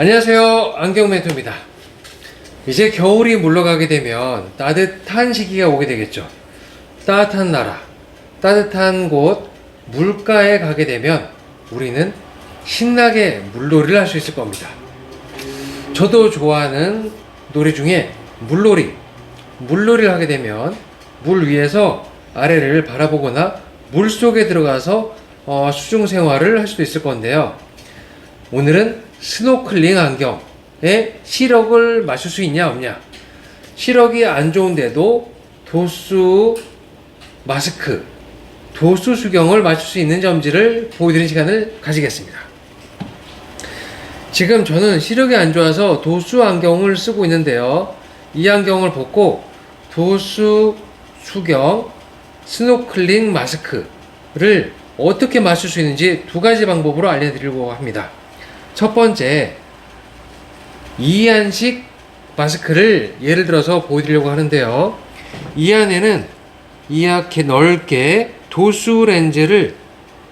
안녕하세요. 안경 멘토입니다. 이제 겨울이 물러가게 되면 따뜻한 시기가 오게 되겠죠. 따뜻한 나라, 따뜻한 곳, 물가에 가게 되면 우리는 신나게 물놀이를 할 수 있을 겁니다. 저도 좋아하는 놀이 중에 물놀이. 물놀이를 하게 되면 물 위에서 아래를 바라보거나 물 속에 들어가서 어, 수중 생활을 할 수도 있을 건데요. 오늘은 스노클링 안경에 시력을 맞출 수 있냐 없냐. 시력이 안 좋은데도 도수 마스크, 도수 수경을 맞출 수 있는 점지를 보여드리는 시간을 가지겠습니다. 지금 저는 시력이 안 좋아서 도수 안경을 쓰고 있는데요. 이 안경을 벗고 도수 수경 스노클링 마스크를 어떻게 맞출 수 있는지 두 가지 방법으로 알려드리려고 합니다. 첫 번째, 이안식 마스크를 예를 들어서 보여드리려고 하는데요. 이 안에는 이렇게 넓게 도수 렌즈를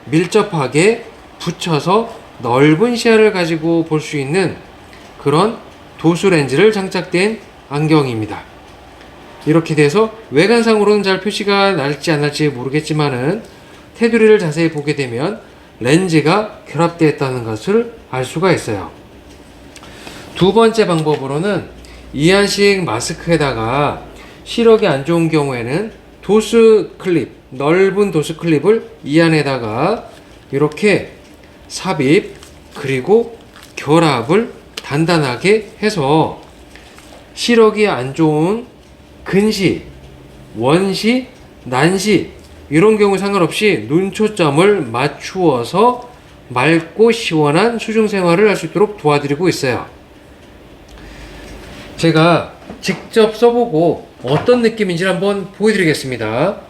밀접하게 붙여서 넓은 시야를 가지고 볼 수 있는 그런 도수 렌즈를 장착된 안경입니다. 이렇게 돼서 외관상으로는 잘 표시가 날지 안 날지 모르겠지만은 테두리를 자세히 보게 되면 렌즈가 결합되어 있다는 것을 알 수가 있어요. 두 번째 방법으로는 이안식 마스크에다가 시력이 안 좋은 경우에는 도수 클립, 넓은 도수 클립을 이 안에다가 이렇게 삽입 그리고 결합을 단단하게 해서 시력이 안 좋은 근시, 원시, 난시 이런 경우 상관없이 눈초점을 맞추어서 맑고 시원한 수중 생활을 할 수 있도록 도와드리고 있어요. 제가 직접 써보고 어떤 느낌인지 한번 보여드리겠습니다.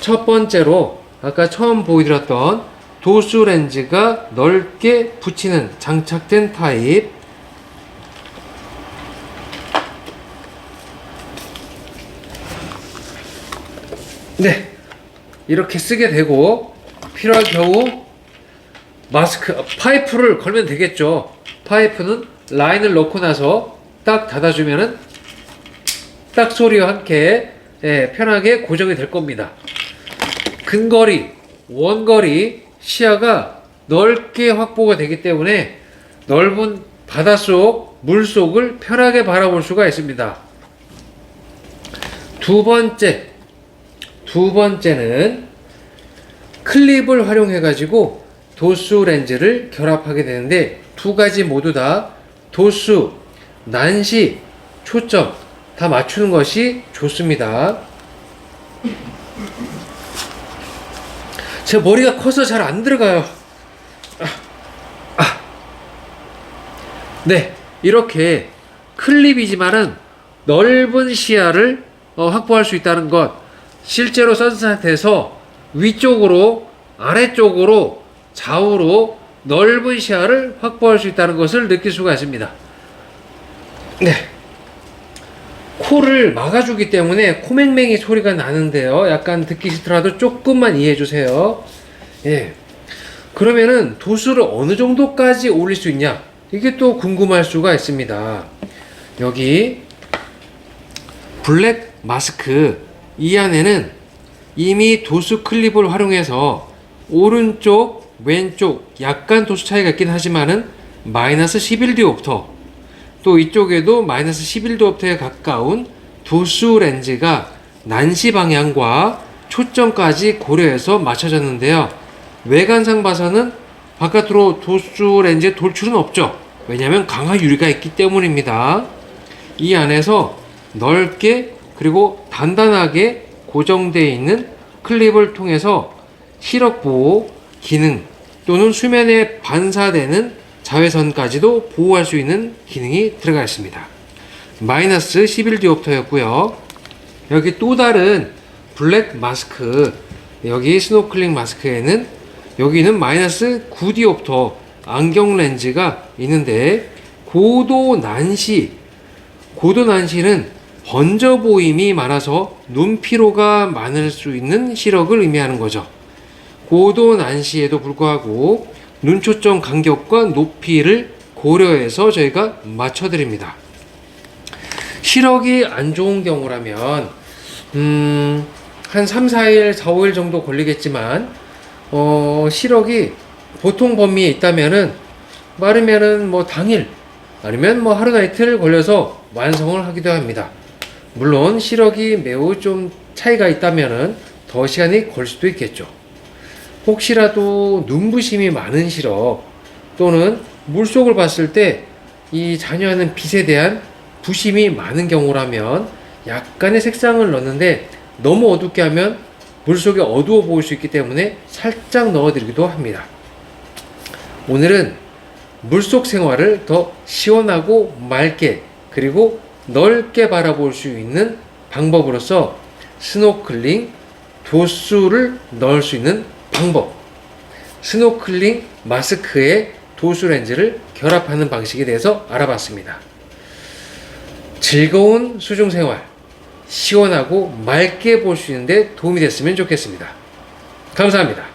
첫 번째로 아까 처음 보여드렸던 도수 렌즈가 넓게 붙이는 장착된 타입 네 이렇게 쓰게 되고 필요할 경우 마스크 어, 파이프를 걸면 되겠죠. 파이프는 라인을 넣고 나서 딱 닫아주면은 딱 소리와 함께 예, 편하게 고정이 될 겁니다. 근거리 원거리 시야가 넓게 확보가 되기 때문에 넓은 바닷속 물속을 편하게 바라볼 수가 있습니다. 두 번째 두 번째는 클립을 활용해 가지고 도수 렌즈를 결합하게 되는데 두 가지 모두 다 도수, 난시, 초점 다 맞추는 것이 좋습니다. 제 머리가 커서 잘 안 들어가요. 아, 아. 네, 이렇게 클립이지만은 넓은 시야를 어, 확보할 수 있다는 것. 실제로 쓴 상태에서 위쪽으로, 아래쪽으로, 좌우로 넓은 시야를 확보할 수 있다는 것을 느낄 수가 있습니다. 네. 코를 막아주기 때문에 코맹맹이 소리가 나는데요. 약간 듣기 싫더라도 조금만 이해해 주세요. 예. 그러면은 도수를 어느 정도까지 올릴 수 있냐? 이게 또 궁금할 수가 있습니다. 여기 블랙 마스크 이 안에는 이미 도수 클립을 활용해서 오른쪽, 왼쪽 약간 도수 차이가 있긴 하지만은 마이너스 11디옵터 또 이쪽에도 마이너스 11도업터에 가까운 도수 렌즈가 난시 방향과 초점까지 고려해서 맞춰졌는데요. 외관상 봐서는 바깥으로 도수 렌즈의 돌출은 없죠. 왜냐하면 강화 유리가 있기 때문입니다. 이 안에서 넓게 그리고 단단하게 고정되어 있는 클립을 통해서 시력 보호 기능 또는 수면에 반사되는 자외선까지도 보호할 수 있는 기능이 들어가 있습니다. 마이너스 11디옵터였고요. 여기 또 다른 블랙 마스크 여기 스노클링 마스크에는 여기는 마이너스 9디옵터 안경 렌즈가 있는데 고도 난시 고도 난시는 번져 보임이 많아서 눈 피로가 많을 수 있는 시력을 의미하는 거죠. 고도 난시에도 불구하고 눈초점 간격과 높이를 고려해서 저희가 맞춰드립니다. 시력이 안 좋은 경우라면 음, 한 3, 4일, 4, 5일 정도 걸리겠지만 어, 시력이 보통 범위에 있다면은 빠르면은 뭐 당일 아니면 뭐 하루나 이틀 걸려서 완성을 하기도 합니다. 물론 시력이 매우 좀 차이가 있다면은 더 시간이 걸 수도 있겠죠. 혹시라도 눈부심이 많은 시력 또는 물속을 봤을 때 이 잔여하는 빛에 대한 부심이 많은 경우라면 약간의 색상을 넣는데 너무 어둡게 하면 물속이 어두워 보일 수 있기 때문에 살짝 넣어드리기도 합니다. 오늘은 물속 생활을 더 시원하고 맑게 그리고 넓게 바라볼 수 있는 방법으로서 스노클링 도수를 넣을 수 있는 방법 스노클링 마스크에 도수 렌즈를 결합하는 방식에 대해서 알아봤습니다. 즐거운 수중 생활 시원하고 맑게 볼 수 있는데 도움이 됐으면 좋겠습니다. 감사합니다.